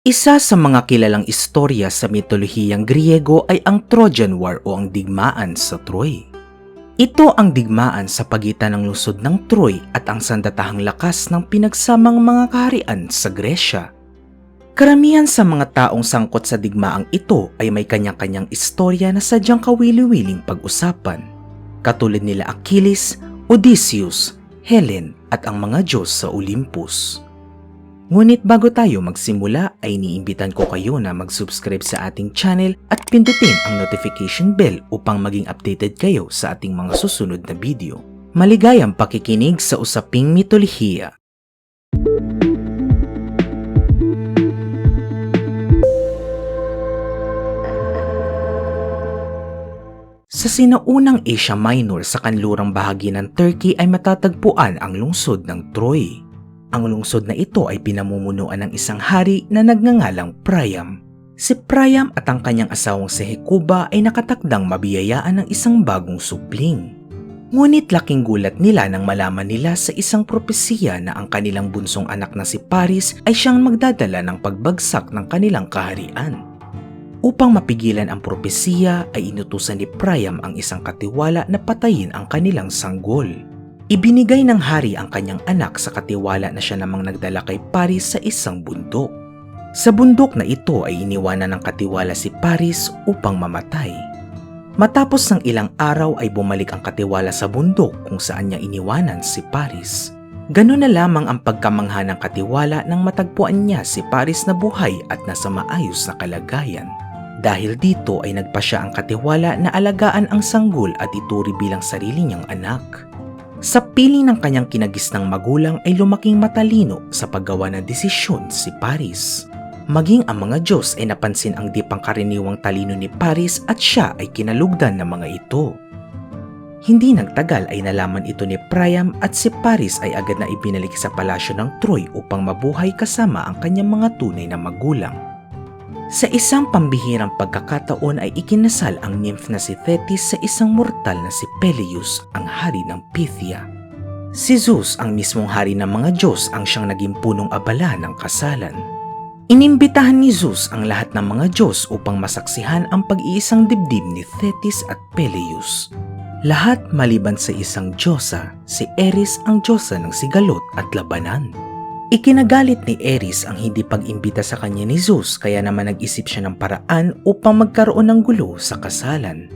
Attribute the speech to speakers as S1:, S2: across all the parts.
S1: Isa sa mga kilalang istorya sa mitolohiyang Griego ay ang Trojan War o ang digmaan sa Troy. Ito ang digmaan sa pagitan ng lungsod ng Troy at ang sandatahang lakas ng pinagsamang mga kaharian sa Gresya. Karamihan sa mga taong sangkot sa digmaang ito ay may kanyang-kanyang istorya na sadyang kawili-wiling pag-usapan. Katulad nila Achilles, Odysseus, Helen at ang mga Diyos sa Olympus. Ngunit bago tayo magsimula ay iniimbitan ko kayo na mag-subscribe sa ating channel at pindutin ang notification bell upang maging updated kayo sa ating mga susunod na video. Maligayang pakikinig sa usaping mitolohiya. Sa sinaunang Asia Minor sa kanlurang bahagi ng Turkey ay matatagpuan ang lungsod ng Troy. Ang lungsod na ito ay pinamumunuan ng isang hari na nagngangalang Priam. Si Priam at ang kanyang asawang si Hekuba ay nakatakdang mabiyayaan ng isang bagong supling. Ngunit laking gulat nila nang malaman nila sa isang propesiya na ang kanilang bunsong anak na si Paris ay siyang magdadala ng pagbagsak ng kanilang kaharian. Upang mapigilan ang propesiya ay inutusan ni Priam ang isang katiwala na patayin ang kanilang sanggol. Ibinigay ng hari ang kanyang anak sa katiwala na siya namang nagdala kay Paris sa isang bundok. Sa bundok na ito ay iniwanan ng katiwala si Paris upang mamatay. Matapos ng ilang araw ay bumalik ang katiwala sa bundok kung saan niya iniwanan si Paris. Ganun na lamang ang pagkamangha ng katiwala nang matagpuan niya si Paris na buhay at nasa maayos na kalagayan. Dahil dito ay nagpa siya ang katiwala na alagaan ang sanggol at ituri bilang sarili niyang anak. Sa piling ng kanyang kinagisnang magulang ay lumaking matalino sa paggawa ng desisyon si Paris. Maging ang mga Diyos ay napansin ang di pangkaraniwang talino ni Paris at siya ay kinalugdan ng mga ito. Hindi nagtagal ay nalaman ito ni Priam at si Paris ay agad na ibinalik sa palasyo ng Troy upang mabuhay kasama ang kanyang mga tunay na magulang. Sa isang pambihirang pagkakataon ay ikinasal ang nymph na si Thetis sa isang mortal na si Peleus, ang hari ng Pythia. Si Zeus, ang mismong hari ng mga Diyos, ang siyang naging punong abala ng kasalan. Inimbitahan ni Zeus ang lahat ng mga Diyos upang masaksihan ang pag-iisang dibdib ni Thetis at Peleus. Lahat maliban sa isang Diyosa, si Eris ang Diyosa ng sigalot at labanan. Ikinagalit ni Eris ang hindi pag-imbita sa kanya ni Zeus kaya naman nag-isip siya ng paraan upang magkaroon ng gulo sa kasalan.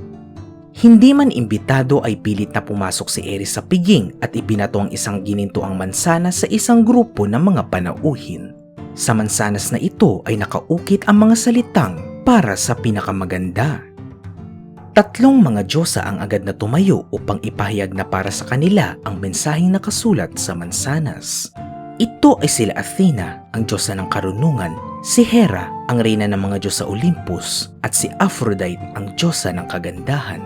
S1: Hindi man imbitado ay pilit na pumasok si Eris sa piging at ibinato ang isang ginintuang mansanas sa isang grupo ng mga panauhin. Sa mansanas na ito ay nakaukit ang mga salitang para sa pinakamaganda. Tatlong mga Diyosa ang agad na tumayo upang ipahayag na para sa kanila ang mensaheng nakasulat sa mansanas. Ito ay sila Athena, ang Diyosa ng karunungan, si Hera, ang reyna ng mga Diyos sa Olympus, at si Aphrodite, ang Diyosa ng kagandahan.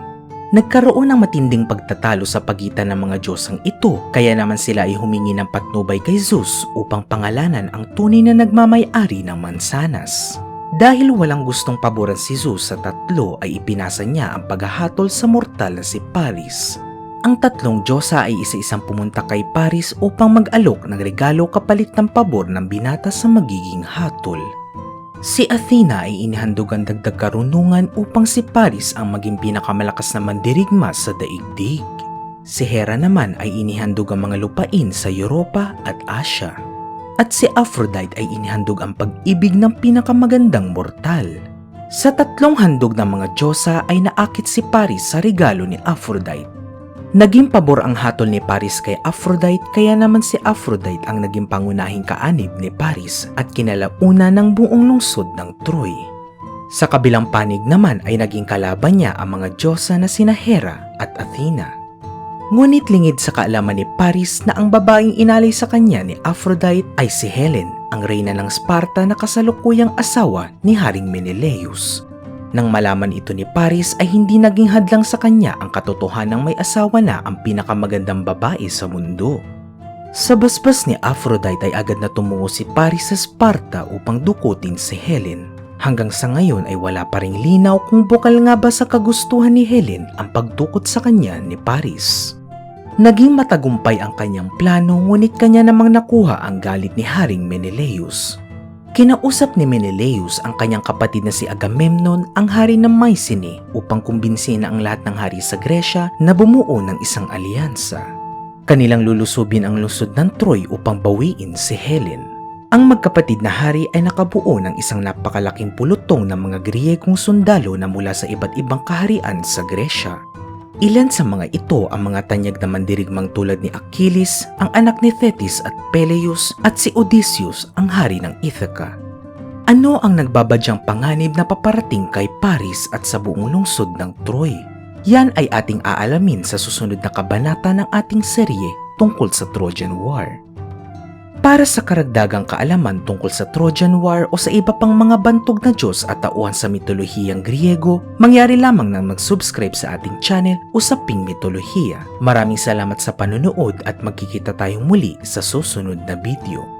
S1: Nagkaroon ng matinding pagtatalo sa pagitan ng mga Diyosang ito, kaya naman sila ay humingi ng patnubay kay Zeus upang pangalanan ang tunay na nagmamay-ari ng mansanas. Dahil walang gustong paboran si Zeus sa tatlo ay ipinasa niya ang paghahatol sa mortal na si Paris, ang tatlong Diyosa ay isa-isang pumunta kay Paris upang mag-alok ng regalo kapalit ng pabor ng binata sa magiging hatol. Si Athena ay inihandog ang dagdag karunungan upang si Paris ang maging pinakamalakas na mandirigma sa daigdig. Si Hera naman ay inihandog ang mga lupain sa Europa at Asia. At si Aphrodite ay inihandog ang pag-ibig ng pinakamagandang mortal. Sa tatlong handog ng mga Diyosa ay naakit si Paris sa regalo ni Aphrodite Naging pabor ang hatol ni Paris kay Aphrodite kaya naman si Aphrodite ang naging pangunahing kaanib ni Paris at kinalauna ng buong lungsod ng Troy. Sa kabilang panig naman ay naging kalaban niya ang mga Diyosa na sina Hera at Athena. Ngunit lingid sa kaalaman ni Paris na ang babaeng inalay sa kanya ni Aphrodite ay si Helen, ang reyna ng Sparta na kasalukuyang asawa ni Haring Menelaus. Nang malaman ito ni Paris ay hindi naging hadlang sa kanya ang katotohanan ng may asawa na ang pinakamagandang babae sa mundo. Sa basbas ni Aphrodite ay agad na tumungo si Paris sa Sparta upang dukutin si Helen. Hanggang sa ngayon ay wala pa ring linaw kung bukal nga ba sa kagustuhan ni Helen ang pagdukot sa kanya ni Paris. Naging matagumpay ang kanyang plano ngunit kanya namang nakuha ang galit ni Haring Menelaus Kinausap ni Menelaus ang kanyang kapatid na si Agamemnon, ang hari ng Mycenae, upang kumbinsihin ang lahat ng hari sa Gresya na bumuo ng isang alyansa. Kanilang lulusubin ang lungsod ng Troy upang bawiin si Helen. Ang magkapatid na hari ay nakabuo ng isang napakalaking pulutong ng mga Griyegong sundalo na mula sa iba't ibang kaharian sa Gresya. Ilan sa mga ito ang mga tanyag na mandirigmang tulad ni Achilles, ang anak ni Thetis at Peleus at si Odysseus, ang hari ng Ithaca. Ano ang nagbabadyang panganib na paparating kay Paris at sa buong lungsod ng Troy? Yan ay ating aalamin sa susunod na kabanata ng ating serye tungkol sa Trojan War. Para sa karagdagang kaalaman tungkol sa Trojan War o sa iba pang mga bantog na Diyos at tauhan sa mitolohiyang Griego, mangyari lamang nang mag-subscribe sa ating channel Usaping Mitolohiya. Maraming salamat sa panonood at magkikita tayong muli sa susunod na video.